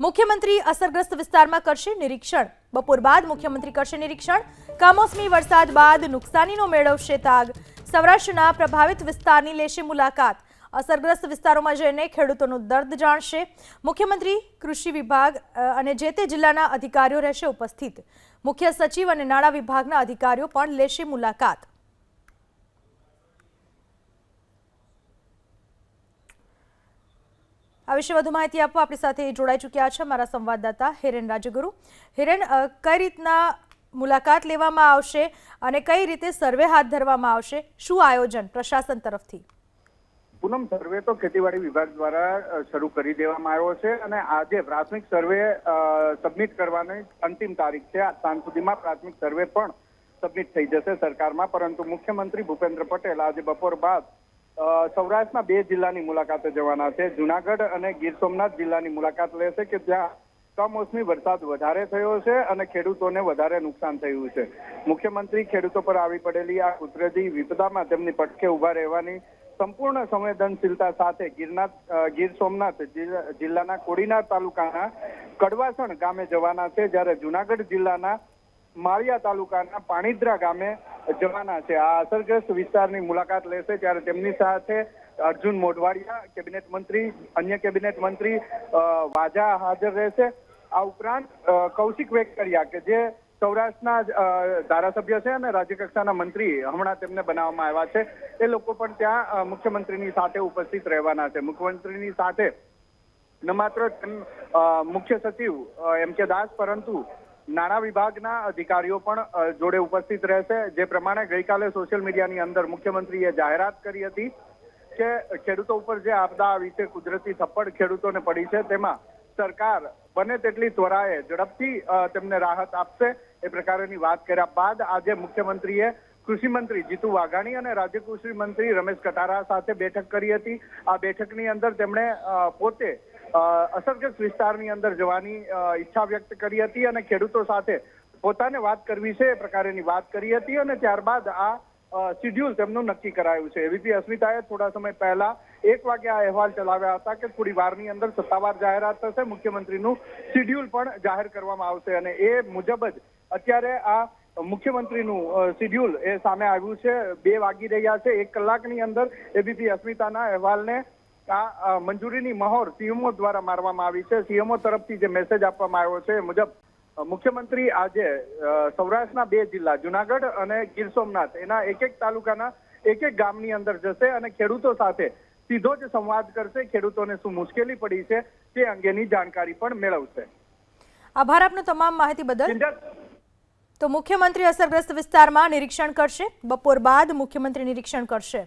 મુખ્યમંત્રી અસરગ્રસ્ત વિસ્તારમાં કરશે નિરીક્ષણ. બપોર બાદ મુખ્યમંત્રી કરશે નિરીક્ષણ. કમોસમી વરસાદ બાદ નુકસાનીનો મેળવશે તાગ સૌરાષ્ટ્રના પ્રભાવિત વિસ્તારની લેશે મુલાકાત. અસરગ્રસ્ત વિસ્તારોમાં જઈને ખેડૂતોનું દર્દ જાણશે. મુખ્યમંત્રી, કૃષિ વિભાગ અને જે તે જિલ્લાના અધિકારીઓ રહેશે ઉપસ્થિત. મુખ્ય સચિવ અને નાણાં વિભાગના અધિકારીઓ પણ લેશે મુલાકાત. આ વિશે વધુ માહિતી આપવા આપણી સાથે જોડાઈ ચૂક્યા છે મારા સંવાદદાતા હિરેન રાજગુરુ. હિરેન કઈ રીતના મુલાકાત લેવામાં આવશે અને કઈ રીતે સર્વે હાથ ધરવામાં આવશે? શું આયોજન પ્રશાસન તરફથી? પૂનમ, સર્વે તો ખેતીવાડી વિભાગ દ્વારા શરૂ કરી દેવામાં આવ્યો છે અને આજે પ્રાથમિક સર્વે સબમિટ કરવાની અંતિમ તારીખ છે. સાંજ સુધીમાં પ્રાથમિક સર્વે પણ સબમિટ થઈ જશે સરકારમાં. પરંતુ મુખ્યમંત્રી ભૂપેન્દ્ર પટેલ આજે બપોર બાદ સૌરાષ્ટ્રના બે જિલ્લાની મુલાકાતે જવાના છે. જુનાગઢ અને ગીર સોમનાથ જિલ્લાની મુલાકાત લેશે કે જ્યાં કમોસમી વરસાદ વધારે થયો છે અને ખેડૂતોને વધારે નુકસાન થયું છે. મુખ્યમંત્રી ખેડૂતો પર આવી પડેલી આ કુદરતી વિપદામાં તેમની પટકે ઊભા રહેવાની સંપૂર્ણ સંવેદનશીલતા સાથે ગીરનાથ ગીર સોમનાથ જિલ્લાના કોડીનાર તાલુકાના કડવાસણ ગામે જવાના છે. જ્યારે જુનાગઢ જિલ્લાના માળિયા તાલુકાના પાણીદ્રા ગામે જવાના છે. આ અસરગ્રસ્ત વિસ્તારની મુલાકાત લેશે ત્યારે તેમની સાથે અર્જુન મોઢવાડિયા, કેબિનેટ મંત્રી, અન્ય કેબિનેટ મંત્રી વાજા હાજર રહેશે. આ ઉપરાંત કૌશિક વેકરિયા કે જે સૌરાષ્ટ્રના ધારાસભ્ય છે અને રાજ્યકક્ષાના મંત્રી હમણાં તેમને બનાવવામાં આવ્યા છે. એ લોકો પણ ત્યાં મુખ્યમંત્રીની સાથે ઉપસ્થિત રહેવાના છે. મુખ્યમંત્રીની સાથે ન માત્ર મુખ્ય સચિવ એમ કે દાસ, પરંતુ નાણાં વિભાગના અધિકારીઓ પણ જોડે ઉપસ્થિત રહેશે. જે પ્રમાણે ગઈકાલે સોશિયલ મીડિયાની અંદર મુખ્યમંત્રીએ જાહેરાત કરી હતી કે ખેડૂતો ઉપર જે આપદા આવી છે, કુદરતી થપ્પડ ખેડૂતોને પડી છે, તેમાં સરકાર બને તેટલી ત્વરાએ ઝડપથી તેમને રાહત આપશે. એ પ્રકારની વાત કર્યા બાદ આજે મુખ્યમંત્રીએ કૃષિ મંત્રી જીતુ વાઘાણી અને રાજ્ય કૃષિ મંત્રી રમેશ કટારા સાથે બેઠક કરી હતી. આ બેઠકની અંદર તેમણે પોતે અસરગ્રસ્ત વિસ્તારની અંદર જવાની ઈચ્છા વ્યક્ત કરી હતી અને ખેડૂતો સાથે પોતાને વાત કરવી છે એ પ્રકારેની વાત કરી હતી અને ત્યારબાદ આ શિડ્યુલ તેમનું નક્કી કરાયું છે. એવીપી અસ્મિતાએ થોડા સમય પહેલા એક વાગે આ અહેવાલ ચલાવ્યા હતા કે થોડી વારની અંદર સત્તાવાર જાહેરાત થશે, મુખ્યમંત્રીનું શિડ્યુલ પણ જાહેર કરવામાં આવશે અને એ મુજબ જ અત્યારે આ મુખ્યમંત્રીનું શિડ્યુલ એ સામે આવ્યું છે. બે વાગી રહ્યા છે. એક કલાકની અંદર એબીપી અસ્મિતાના અહેવાલને આ મંજૂરીની મહોર સીએમઓ દ્વારા મારવામાં આવી છે. સીએમઓ તરફથી જે મેસેજ આપવામાં આવ્યો છે એ મુજબ મુખ્યમંત્રી આજે સૌરાષ્ટ્રના બે જિલ્લા જુનાગઢ અને ગીર સોમનાથ એના એક એક તાલુકાના એક એક ગામની અંદર જશે અને ખેડૂતો સાથે સીધો જ સંવાદ કરશે. ખેડૂતોને શું મુશ્કેલી પડી છે તે અંગેની જાણકારી પણ મેળવશે. આભાર આપનો તમામ માહિતી બદલ. તો મુખ્યમંત્રી અસરગ્રસ્ત વિસ્તારમાં નિરીક્ષણ કરશે. બપોર બાદ મુખ્યમંત્રી નિરીક્ષણ કરશે.